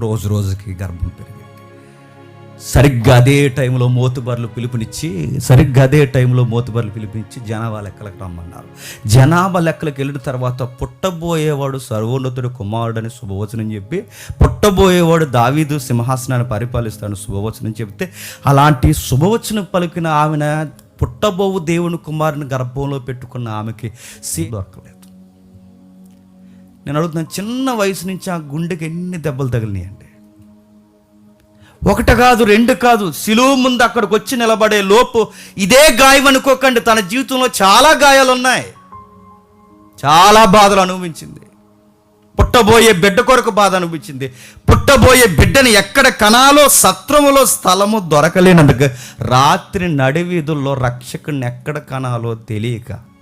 రోజు రోజుకి గర్భం పెరిగింది. సరిగ్గా అదే టైంలో మోతుబర్లు పిలుపునిచ్చి సరిగ్గా అదే టైంలో మోతుబర్లు పిలుపునిచ్చి జనాభా లెక్కలకు రమ్మన్నారు. జనాభా లెక్కలకు వెళ్ళిన తర్వాత పుట్టబోయేవాడు సర్వోన్నతుడు కుమారుడని శుభవచనం చెప్పి పుట్టబోయేవాడు దావీదు సింహాసనాన్ని పరిపాలిస్తాడు శుభవచనం చెప్తే అలాంటి శుభవచనం పలికిన ఆమెన పుట్టబోవు దేవుని కుమారుని గర్భంలో పెట్టుకున్న ఆమెకి సీ దొరకలేదు. నేను అడుగుతున్నాను చిన్న వయసు నుంచి ఆ గుండెకి ఎన్ని దెబ్బలు తగిలినాయండి ఒకటి కాదు రెండు కాదు సిలువు ముందు అక్కడికి వచ్చి నిలబడే లోపు ఇదే గాయం అనుకోకండి. తన జీవితంలో చాలా గాయాలు ఉన్నాయి చాలా బాధలు అనుభవించింది. పుట్టబోయే బిడ్డ కొరకు బాధ అనిపించింది పుట్టబోయే బిడ్డని ఎక్కడ కనాలో సత్రములో స్థలము దొరకలేనందుకు రాత్రి నడివీధుల్లో రక్షకుని ఎక్కడ కనాలో తెలియక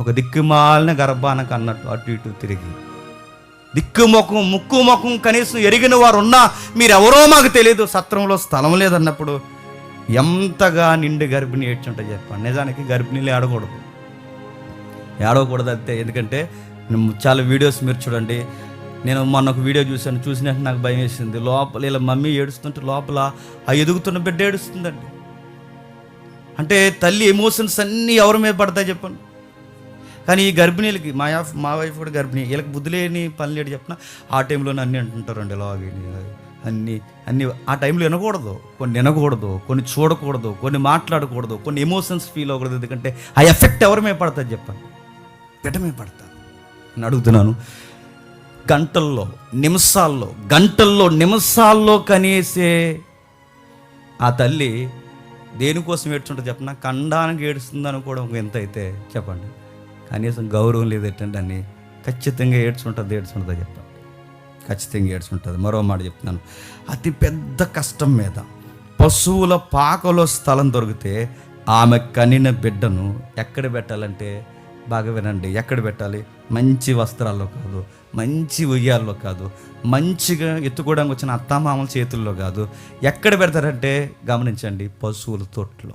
ఒక దిక్కుమాలిన గర్భానికి అన్నట్టు అటు ఇటు తిరిగి. దిక్కు ముఖం ముక్కు ముఖం కనీసం ఎరిగిన వారు ఉన్నా మీరెవరో మాకు తెలియదు సత్రంలో స్థలం లేదన్నప్పుడు ఎంతగా నిండి గర్భిణి ఏడ్చుంటా చెప్పండి. నిజానికి గర్భిణీలు ఏడకూడదు ఏడవకూడదు అంతే ఎందుకంటే చాలా వీడియోస్ మీరు చూడండి. నేను మొన్న ఒక వీడియో చూశాను చూసినట్టు నాకు భయం వేసింది. లోపల ఇలా మమ్మీ ఏడుస్తుంటే లోపల ఆ ఎదుగుతున్న బిడ్డ ఏడుస్తుందండి. అంటే తల్లి ఎమోషన్స్ అన్నీ ఎవరి మీద పడతాయి చెప్పండి. కానీ ఈ గర్భిణీలకి మా మా వైఫ్ కూడా గర్భిణీ. వీళ్ళకి బుద్ధి లేని పని లేడు చెప్పిన ఆ టైంలో అన్నీ అంటుంటారండి ఇలాగే అన్నీ అన్నీ ఆ టైంలో వినకూడదు. కొన్ని వినకూడదు కొన్ని చూడకూడదు కొన్ని మాట్లాడకూడదు కొన్ని ఎమోషన్స్ ఫీల్ అవ్వకూడదు. ఎందుకంటే ఆ ఎఫెక్ట్ ఎవరి మీద పడుతుంది చెప్పండి. బిడ్డ మీద పడుతుంది. నేను అడుగుతున్నాను గంటల్లో నిమిషాల్లో గంటల్లో నిమిషాల్లో కనీసే ఆ తల్లి దేనికోసం ఏడ్చుంటుంది చెప్పనా? కండానికి ఏడుస్తుందని కూడా ఎంత అయితే చెప్పండి. కనీసం గౌరవం లేదు ఏంటంటే అని ఖచ్చితంగా ఏడ్చుంటుంది ఏడ్చుంటుందా చెప్పండి ఖచ్చితంగా ఏడ్చుంటుంది. మరో మాట చెప్తున్నాను. అతి పెద్ద కష్టం మీద పశువుల పాకలో స్థలం దొరికితే ఆమె కనిన బిడ్డను ఎక్కడ పెట్టాలంటే బాగా వినండి ఎక్కడ పెట్టాలి? మంచి వస్త్రాల్లో కాదు మంచి ఉయ్యాల్లో కాదు మంచిగా ఎత్తుకోవడానికి వచ్చిన అత్తామామల చేతుల్లో కాదు. ఎక్కడ పెడతారంటే గమనించండి పశువుల తొట్లో.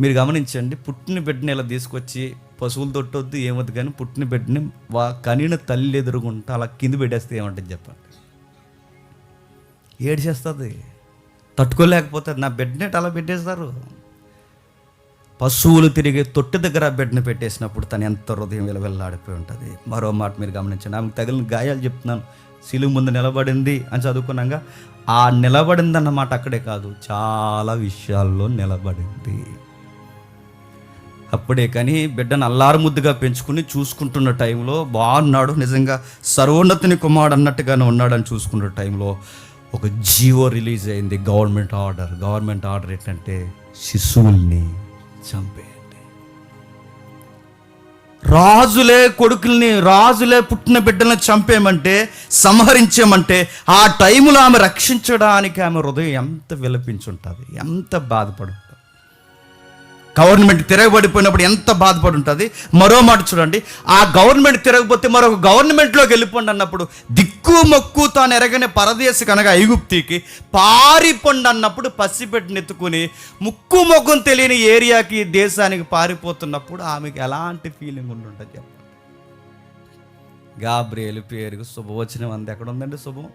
మీరు గమనించండి పుట్టిన బిడ్డని ఇలా తీసుకొచ్చి పశువులు తొట్టొద్దు ఏమొద్దు కానీ పుట్టిన బిడ్డని వా కనిన తల్లి ఎదురుగుంటా అలా కింద పెట్టేస్తే ఏమంటుంది చెప్పండి? ఏడ్చేస్తుంది. తట్టుకోలేకపోతే నా బిడ్డనే అలా పెట్టేస్తారు. పశువులు తిరిగే తొట్టి దగ్గర బిడ్డను పెట్టేసినప్పుడు తను ఎంత హృదయం విలవెల్లాడిపోయి ఉంటుంది. మరో మాట మీరు గమనించండి. ఆమెకు తగిలిన గాయాలు చెప్తున్నాను. సిలువు ముందు నిలబడింది అని చదువుకున్నాక ఆ నిలబడింది అన్నమాట అక్కడే కాదు చాలా విషయాల్లో నిలబడింది. అప్పుడే కానీ బిడ్డను అల్లారు ముద్దుగా పెంచుకుని చూసుకుంటున్న టైంలో బాగున్నాడు. నిజంగా సర్వోన్నతిని కుమారుడు అన్నట్టుగానే ఉన్నాడని చూసుకున్న టైంలో ఒక జీవో రిలీజ్ అయింది. Government order. గవర్నమెంట్ ఆర్డర్ ఏంటంటే శిశువుల్ని చంపేయండి. రాజులే కొడుకుల్ని రాజులే పుట్టిన బిడ్డలను చంపేయమంటే సంహరించేమంటే ఆ టైంలో ఆమె రక్షించడానికి ఆమె హృదయం ఎంత విలపించుంటుంది ఎంత బాధపడు గవర్నమెంట్ తిరగబడిపోయినప్పుడు ఎంత బాధపడి ఉంటుంది మరో మాట చూడండి. ఆ గవర్నమెంట్ తిరగపోతే మరొక గవర్నమెంట్లోకి వెళ్ళిపోండి అన్నప్పుడు దిక్కు మొక్కు తాను ఎరగని పరదేశి కనుక ఐగుప్తికి పారిపోండి అన్నప్పుడు పసిబిడ్డని ఎత్తుకుని ముక్కు మొక్కం తెలియని ఏరియాకి దేశానికి పారిపోతున్నప్పుడు ఆమెకి ఎలాంటి ఫీలింగ్ ఉండుంటుంది చెప్పండి. గాబ్రేలు పేరుకు శుభవచనం అంది. ఎక్కడ ఉందండి శుభం?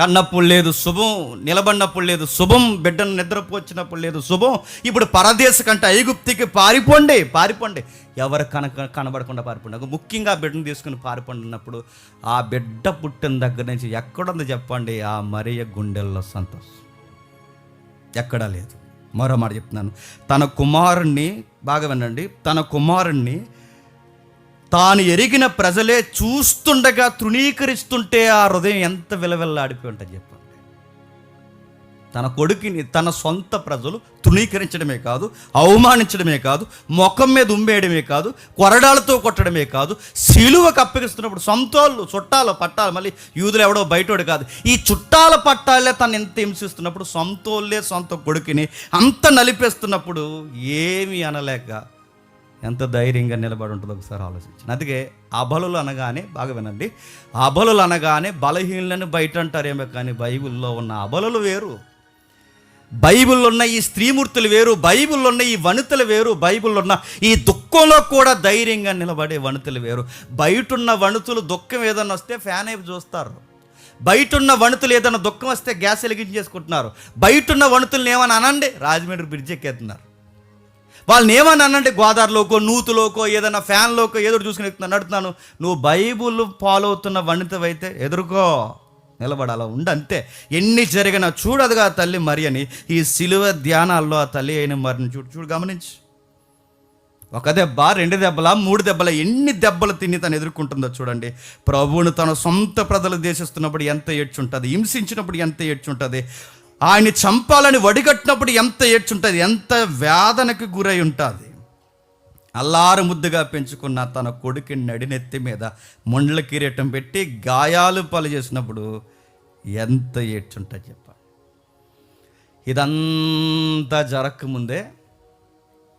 కన్నప్పుడు లేదు శుభం నిలబడినప్పుడు లేదు శుభం బిడ్డను నిద్రపోచ్చినప్పుడు లేదు శుభం. ఇప్పుడు పరదేశ కంటే ఐగుప్తికి పారిపోండి పారిపోండి. ఎవరు కనక కనబడకుండా పారిపోండి. ముఖ్యంగా బిడ్డను తీసుకుని పారిపోండి అన్నప్పుడు ఆ బిడ్డ పుట్టిన దగ్గర నుంచి ఎక్కడుందో చెప్పండి? ఆ మరియ గుండెల్లో సంతోషం. ఎక్కడా లేదు. మరో మాట చెప్తున్నాను. తన కుమారుణ్ణి బాగా వినండి. తన కుమారుణ్ణి తాను ఎరిగిన ప్రజలే చూస్తుండగా తృణీకరిస్తుంటే ఆ హృదయం ఎంత విలవిల్లాడిపోయి ఉంటుంది చెప్పండి తన కొడుకుని తన సొంత ప్రజలు తృణీకరించడమే కాదు అవమానించడమే కాదు ముఖం మీద ఉమ్మేయడమే కాదు కొరడాలతో కొట్టడమే కాదు శిలువకు అప్పగిస్తున్నప్పుడు సొంతోళ్ళు చుట్టాలు పట్టాలు మళ్ళీ యూదులు ఎవడో బయటోడు కాదు. ఈ చుట్టాల పట్టాలే తను ఎంత హింసిస్తున్నప్పుడు సొంతోళ్ళే సొంత కొడుకుని అంత నలిపేస్తున్నప్పుడు ఏమీ అనలేక ఎంత ధైర్యంగా నిలబడి ఉంటుందో ఒకసారి ఆలోచించండి. అందుకే అబలులు అనగానే బాగా వినండి అబలులు అనగానే బలహీనులను బయట అంటారేమో కానీ బైబిల్లో ఉన్న అబలులు వేరు. బైబిల్లో ఉన్న ఈ స్త్రీమూర్తులు వేరు బైబిల్లో ఉన్న ఈ వనితలు వేరు బైబిల్లో ఉన్న ఈ దుఃఖంలో కూడా ధైర్యంగా నిలబడే వనితలు వేరు. బయటున్న వణుతులు దుఃఖం ఏదన్నా వస్తే ఫ్యాన్ అయిపోయి చూస్తారు. బయటున్న వణుతులు ఏదైనా దుఃఖం వస్తే గ్యాస్ వెలిగించేసుకుంటున్నారు. బయటున్న వణుతులను ఏమని అనండి రాజమండ్రి బ్రిడ్జ్ ఎక్కేస్తున్నారు. వాళ్ళని ఏమని అనంటే గోదావరిలోకో నూతులోకో ఏదైనా ఫ్యాన్లోకో ఏదో చూసుకుని ఎక్కుతున్నా నడుతున్నాను నువ్వు బైబుల్ ఫాలో అవుతున్న వనితవైతే ఎదుర్కో. నిలబడాలా? ఉండు అంతే. ఎన్ని జరిగినా చూడదుగా ఆ తల్లి మరి అని. ఈ సిలువ ధ్యానాల్లో ఆ తల్లి అయిన మరిని చూడు చూడు గమనించు. ఒక దెబ్బ రెండు దెబ్బల మూడు దెబ్బల ఎన్ని దెబ్బలు తిని తను ఎదుర్కొంటుందో చూడండి. ప్రభువును తన సొంత ప్రజలు దేశిస్తున్నప్పుడు ఎంత ఏడ్చుంటుంది హింసించినప్పుడు ఎంత ఏడ్చుంటుంది. ఆయన్ని చంపాలని వడిగట్టినప్పుడు ఎంత ఏడ్చుంటుంది ఎంత వేదనకు గురై ఉంటుంది. అల్లారు ముద్దుగా పెంచుకున్న తన కొడుకు నడినెత్తి మీద ముండ్ల కిరీటం పెట్టి గాయాలు పాలు చేసినప్పుడు ఎంత ఏడ్చుంటుంది చెప్ప ఇదంతా జరగకముందే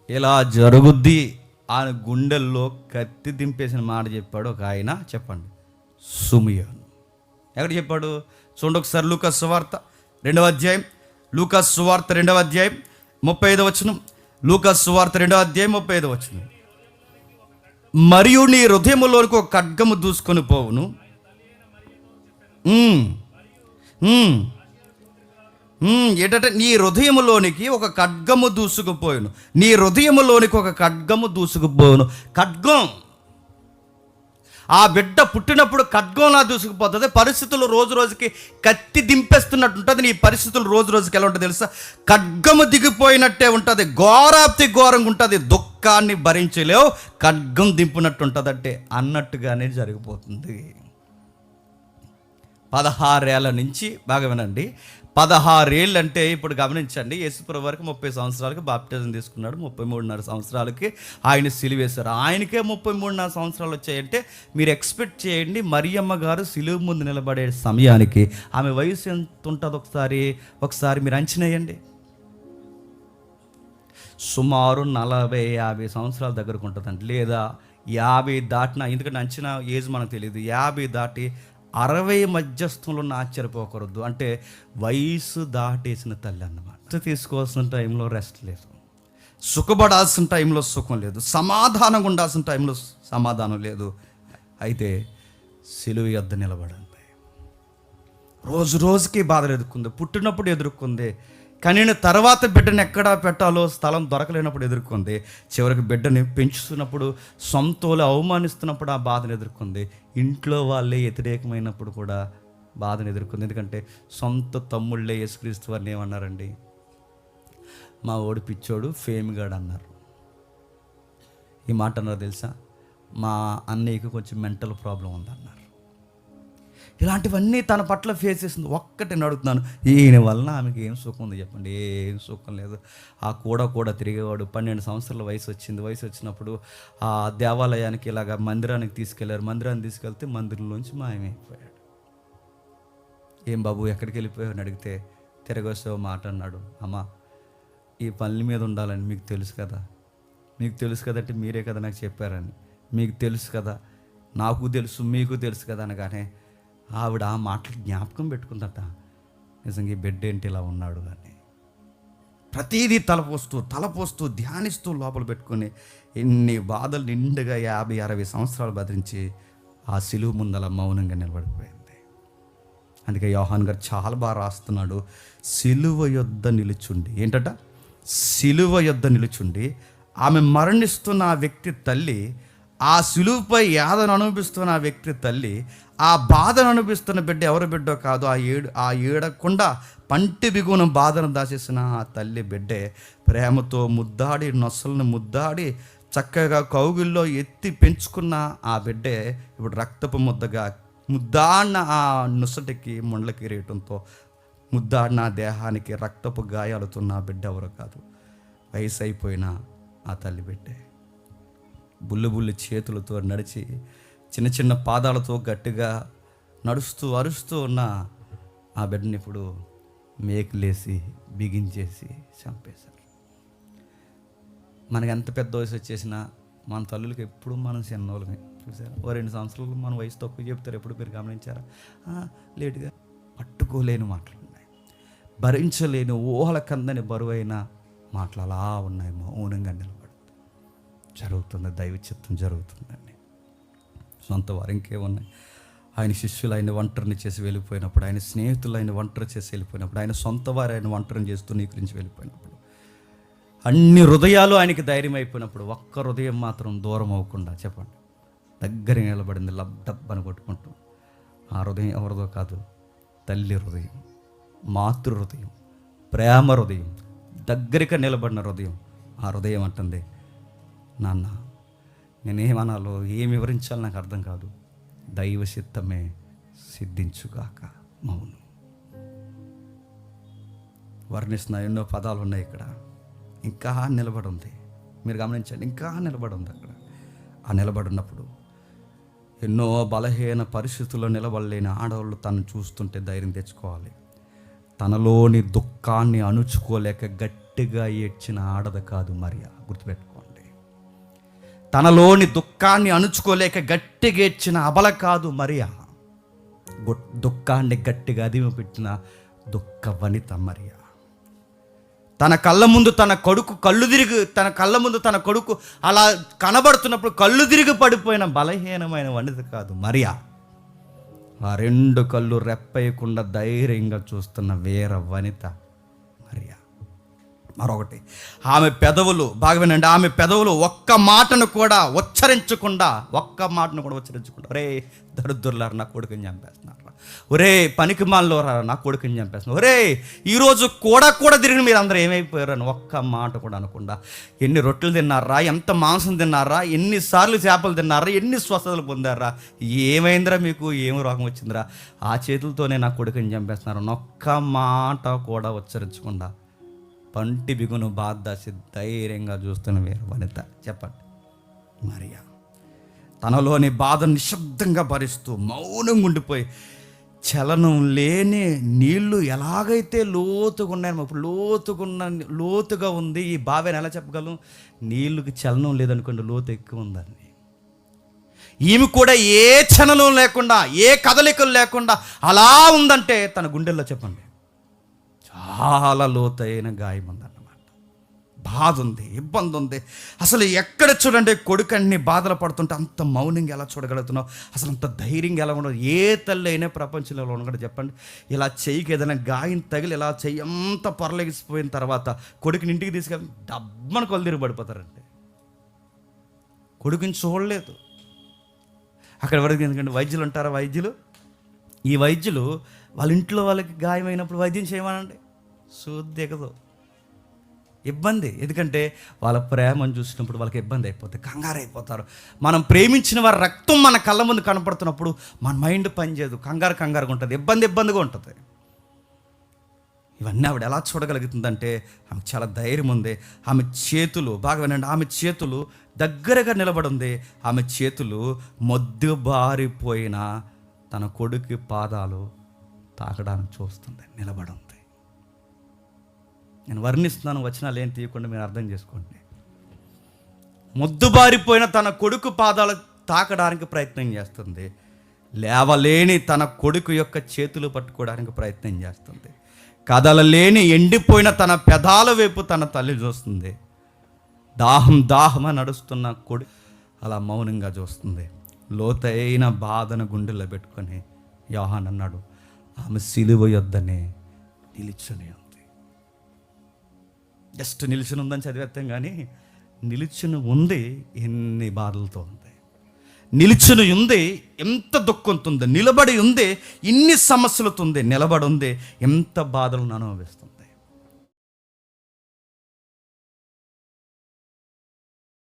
ఇలా జరుగుద్ది ఆయన గుండెల్లో కత్తి దింపేసిన మాట చెప్పాడు ఒక ఆయన చెప్పండి. సుమియోను. ఎక్కడ చెప్పాడు? చూడండి ఒకసారి లూకస్ సువార్త రెండవ అధ్యాయం. లూకాస్ సువార్త రెండవ అధ్యాయం. ముప్పై ఐదు వచనం. లూకాస్ సువార్త రెండవ అధ్యాయం ముప్పై ఐదు వచనం. మరియు నీ హృదయములోనికి ఒక ఖడ్గము దూసుకొని పోవును. ఏంటంటే నీ హృదయములోనికి ఒక ఖడ్గము దూసుకుపోయాను నీ హృదయములోనికి ఒక ఖడ్గము దూసుకుపోయాను ఖడ్గం ఆ బిడ్డ పుట్టినప్పుడు ఖడ్గంలా దూసుకుపోతుంది. పరిస్థితులు రోజు రోజుకి కత్తి దింపేస్తున్నట్టు ఉంటుంది. నీ పరిస్థితులు రోజు రోజుకి ఎలా ఉంటుంది తెలుసా? ఖడ్గము దిగిపోయినట్టే ఉంటుంది. ఘోరాప్తి ఘోరంగా ఉంటుంది. దుఃఖాన్ని భరించలేవు. ఖడ్గం దింపినట్టు ఉంటుంది అంటే అన్నట్టుగానే జరిగిపోతుంది. పదహారేళ్ళ నుంచి బాగా వినండి. పదహారేళ్ళు అంటే ఇప్పుడు గమనించండి యేసుప్రభు వరకు ముప్పై సంవత్సరాలకి బాప్టిజం తీసుకున్నాడు. ముప్పై మూడున్నర సంవత్సరాలకి ఆయన సిలువేశారు ఆయనకే ముప్పై మూడున్నర సంవత్సరాలు వచ్చాయంటే మీరు ఎక్స్పెక్ట్ చేయండి మరియమ్మ గారు సిలువు ముందు నిలబడే సమయానికి ఆమె వయసు ఎంత ఉంటుంది ఒకసారి? ఒకసారి మీరు అంచనా వేయండి. సుమారు నలభై యాభై సంవత్సరాల దగ్గరకు ఉంటుందండి. లేదా యాభై దాటిన ఎందుకంటే అంచనా ఏజ్ మనకు తెలియదు యాభై దాటి అరవై మధ్యస్థంలో ఉన్న ఆశ్చర్యపోకూడదు. అంటే వయసు దాటేసిన తల్లి అన్నమాట. తీసుకోవాల్సిన టైంలో రెస్ట్ లేదు. సుఖపడాల్సిన టైంలో సుఖం లేదు. సమాధానంగా ఉండాల్సిన టైంలో సమాధానం లేదు. అయితే సిలువ యొద్ద నిలబడండి. రోజు రోజుకి బాధలు ఎదుర్కొంది. పుట్టినప్పుడు ఎదుర్కొంది. కానీ తర్వాత బిడ్డను ఎక్కడ పెట్టాలో స్థలం దొరకలేనప్పుడు ఎదుర్కొంది. చివరికి బిడ్డని పెంచుతున్నప్పుడు సొంతోలు అవమానిస్తున్నప్పుడు ఆ బాధను ఎదుర్కొంది. ఇంట్లో వాళ్ళే వ్యతిరేకమైనప్పుడు కూడా బాధను ఎదుర్కొంది. ఎందుకంటే సొంత తమ్ముళ్ళే యేసుక్రీస్తు వారిని ఏమన్నారండి? మా ఓడి పిచ్చోడు ఫేమ్గాడు అన్నారు. ఈ మాట అన్నారు తెలుసా? మా అన్నయ్యకి కొంచెం మెంటల్ ప్రాబ్లం ఉందన్నారు. ఇలాంటివన్నీ తన పట్ల ఫేస్ చేసింది ఒక్కటి అడుగుతున్నాను. ఈయన వలన ఆమెకి ఏం సుఖం ఉంది చెప్పండి? ఏం సుఖం లేదు. ఆ కూడా కూడా తిరిగేవాడు. పన్నెండు సంవత్సరాల వయసు వచ్చింది. వయసు వచ్చినప్పుడు ఆ దేవాలయానికి ఇలాగ మందిరానికి తీసుకెళ్ళారు. మందిరాన్ని తీసుకెళ్తే మందిరంలోంచి మాయమైపోయాడు. ఏం బాబు ఎక్కడికి వెళ్ళిపోయావు అని అడిగితే తిరగొస్తావు మాట అన్నాడు. అమ్మా ఈ పనుల మీద ఉండాలని మీకు తెలుసు కదా. మీకు తెలుసు కదంటే మీరే కదా నాకు చెప్పారని. మీకు తెలుసు కదా. నాకు తెలుసు మీకు తెలుసు కదా అనగానే ఆవిడ ఆ మాటలు జ్ఞాపకం పెట్టుకుందట. నిజంగా ఈ బిడ్డ ఏంటి ఇలా ఉన్నాడు అని. ప్రతిదీ తలపోస్తూ తలపోస్తూ ధ్యానిస్తూ లోపల పెట్టుకొని ఎన్ని బాధలు నిండుగా యాభై అరవై సంవత్సరాలు బదిరించి ఆ సిలువు ముందల మౌనంగా నిలబడిపోయింది. అందుకే యోహాన్ గారు చాలా బాగా రాస్తున్నాడు. సిలువ యొద్ద నిలుచుండి. ఏంటట? సిలువ యొద్ద నిలుచుండి. ఆమె మరణిస్తున్న ఆ వ్యక్తి తల్లి ఆ సిలువుపై యాదను అనుభవిస్తున్న ఆ వ్యక్తి తల్లి ఆ బాధను అనిపిస్తున్న బిడ్డ ఎవరి బిడ్డో కాదు ఆ ఏడు ఆ ఏడకుండా పంటి బిగున బాధను దాచేసిన ఆ తల్లి బిడ్డే ప్రేమతో ముద్దాడి నొసలను ముద్దాడి చక్కగా కౌగిల్లో ఎత్తి పెంచుకున్న ఆ బిడ్డే ఇప్పుడు రక్తపు ముద్దగా ముద్దాడిన ఆ నుసటికి ముండ్ల కిరీటంతో ముద్దాడిన దేహానికి రక్తపు గాయాలుతున్న ఆ బిడ్డ ఎవరు కాదు వయసు అయిపోయిన ఆ తల్లి బిడ్డే. బుల్లు బుల్లి చేతులతో నడిచి చిన్న చిన్న పాదాలతో గట్టిగా నడుస్తూ అరుస్తూ ఉన్న ఆ బిడ్డని ఇప్పుడు మేకులేసి బిగించేసి చంపేశారు. మనకి ఎంత పెద్ద వయసు వచ్చేసినా మన తల్లులకి ఎప్పుడు మనం చిన్నోళ్ళమే. చూసారా? ఓ రెండు సంవత్సరాలు మన వయసు తక్కువ చెప్తారు. ఎప్పుడు మీరు గమనించారా? లేటుగా. పట్టుకోలేని మాటలు ఉన్నాయి. భరించలేని ఊహల కందని బరువైన మాటలు అలా ఉన్నాయి. మౌనంగా నిలబడి జరుగుతుంది. దైవ చిత్తం జరుగుతుందండి. సొంత వారు ఇంకేమున్నాయి ఆయన శిష్యులు ఆయన ఒంటరిని చేసి వెళ్ళిపోయినప్పుడు ఆయన స్నేహితులు ఆయన ఒంటరి చేసి వెళ్ళిపోయినప్పుడు ఆయన సొంత వారు ఆయన ఒంటరిని చేస్తూ నీకరించి వెళ్ళిపోయినప్పుడు అన్ని హృదయాలు ఆయనకి ధైర్యం అయిపోయినప్పుడు ఒక్క హృదయం మాత్రం దూరం అవ్వకుండా చెప్పండి. దగ్గర నిలబడింది లబ్ అని కొట్టుకుంటూ. ఆ హృదయం ఎవరిదో కాదు తల్లి హృదయం మాతృ హృదయం ప్రేమ హృదయం దగ్గరగా నిలబడిన హృదయం. ఆ హృదయం అంటుంది నాన్న నేనేమనాలో? ఏం వివరించాలో నాకు అర్థం కాదు. దైవ చిత్తమే సిద్ధించుగాక మౌనం. వర్ణిస్తున్న ఎన్నో పదాలు ఉన్నాయి ఇక్కడ. ఇంకా నిలబడి ఉంది మీరు గమనించండి ఇంకా నిలబడి ఉంది అక్కడ. ఆ నిలబడి ఉన్నప్పుడు ఎన్నో బలహీన పరిస్థితుల్లో నిలబడలేని ఆడవాళ్ళు తను చూస్తుంటే ధైర్యం తెచ్చుకోవాలి. తనలోని దుఃఖాన్ని అణుచుకోలేక గట్టిగా ఏడ్చిన ఆడద కాదు మరియా. గుర్తుపెట్టు తనలోని దుఃఖాన్ని అణుచుకోలేక గట్టిగా అబల కాదు మరియా. దుఃఖాన్ని గట్టిగా అదిమి పెట్టిన దుఃఖ వనిత మరియా. తన కళ్ళ ముందు తన కొడుకు కళ్ళు తిరిగి తన కళ్ళ ముందు తన కొడుకు అలా కనబడుతున్నప్పుడు కళ్ళు తిరిగి పడిపోయిన బలహీనమైన వనిత కాదు మరియా. ఆ రెండు కళ్ళు రెప్పయకుండా ధైర్యంగా చూస్తున్న వేర వనిత మరొకటి. ఆమె పెదవులు బాగా వినండి ఆమె పెదవులు ఒక్క మాటను కూడా ఉచ్చరించకుండా ఒక్క మాటను కూడా ఉచ్చరించకుండా ఒరే దరిద్రులారు నా కొడుకుని చంపేస్తున్నారు? ఒరే పనికి మాలోరా నా కొడుకుని చంపేస్తున్నారు? ఒరే ఈరోజు కూడా కూడా తిరిగిన మీరు అందరూ ఏమైపోయారు అని ఒక్క మాట కూడా అనకుండా ఎన్ని రొట్టెలు తిన్నారా ఎంత మాంసం తిన్నారా ఎన్నిసార్లు చేపలు తిన్నారా ఎన్ని స్వస్థతలు పొందారా ఏమైందిరా మీకు ఏం రోగం వచ్చిందిరా? ఆ చేతులతోనే నా కొడుకుని చంపేస్తున్నారు ఒక్క మాట కూడా ఉచ్చరించకుండా పంటి బిగును బాధాసి ధైర్యంగా చూస్తున్న వేరు వనిత. చెప్పండి. మరియా తనలోని బాధను నిశ్శబ్దంగా భరిస్తూ మౌనంగా ఉండిపోయి చలనం లేని నీళ్ళు ఎలాగైతే లోతుగా ఉన్నాయో ఇప్పుడు లోతుగున్న లోతుగా ఉంది ఈ బావిని ఎలా చెప్పగలం? నీళ్ళకి చలనం లేదనుకోండి లోతు ఎక్కువ ఉందని ఈమె కూడా ఏ చలనం లేకుండా ఏ కదలికలు లేకుండా అలా ఉందంటే తన గుండెల్లో చెప్పండి. చాలా లోతైన గాయం ఉందన్నమాట బాధ ఉంది ఇబ్బంది ఉంది అసలు ఎక్కడ చూడండి కొడుకన్ని బాధలు పడుతుంటే అంత మౌనంగా ఎలా చూడగలుగుతున్నావు? అసలు అంత ధైర్యంగా ఎలా ఉండదు ఏ తల్లి అయినా ప్రపంచంలో ఉండదు చెప్పండి. ఇలా చెయ్యికి ఏదైనా గాయం తగిలి ఇలా చెయ్యి అంత పొరలెగిసిపోయిన తర్వాత కొడుకుని ఇంటికి తీసుకెళ్ళి డబ్బన కొలదిరి పడిపోతారండి. కొడుకుని చూడలేదు. అక్కడ వరకు ఎందుకంటే వైద్యులు ఉంటారా వైద్యులు? ఈ వైద్యులు వాళ్ళ ఇంట్లో వాళ్ళకి గాయమైనప్పుడు వైద్యం చేయమనండి. శుద్ధి దిగదు ఇబ్బంది. ఎందుకంటే వాళ్ళ ప్రేమను చూసినప్పుడు వాళ్ళకి ఇబ్బంది అయిపోతుంది కంగారు అయిపోతారు. మనం ప్రేమించిన వారి రక్తం మన కళ్ళ ముందు కనపడుతున్నప్పుడు మన మైండ్ పనిచేయదు కంగారు కంగారుగా ఉంటుంది ఇబ్బంది ఇబ్బందిగా ఉంటుంది. ఇవన్నీ ఆవిడ ఎలా చూడగలుగుతుందంటే ఆమె చాలా ధైర్యం ఉంది. ఆమె చేతులు బాగా వినండి ఆమె చేతులు దగ్గరగా నిలబడి ఉంది. ఆమె చేతులు మొద్దుబారిపోయిన తన కొడుకు పాదాలు తాకడానికి చూస్తుంది నిలబడి ఉంది. నేను వర్ణిస్తున్నాను వచనాలు ఏం తీయకుండా మీరు అర్థం చేసుకోండి. మొద్దుబారిపోయిన తన కొడుకు పాదాలు తాకడానికి ప్రయత్నం చేస్తుంది. లేవలేని తన కొడుకు యొక్క చేతులు పట్టుకోవడానికి ప్రయత్నం చేస్తుంది. కదలలేని ఎండిపోయిన తన పెదాల వైపు తన తల్లి చూస్తుంది. దాహం దాహమ నడుస్తున్న కొడు అలా మౌనంగా చూస్తుంది. లోతైన బాధను గుండెల్లో పెట్టుకొని యోహాన్ అన్నాడు ఆమె సిలువ యొద్దనే నిలిచుని జస్ట్ నిలిచిన ఉందని చదివేస్తాం కానీ నిలిచిన ఉంది ఎన్ని బాధలతో ఉంది నిలిచిన ఉంది ఎంత దుఃఖంతో ఉంది నిలబడి ఉంది ఇన్ని సమస్యలతో ఉంది నిలబడి ఉంది ఎంత బాధలను అనుభవిస్తుంది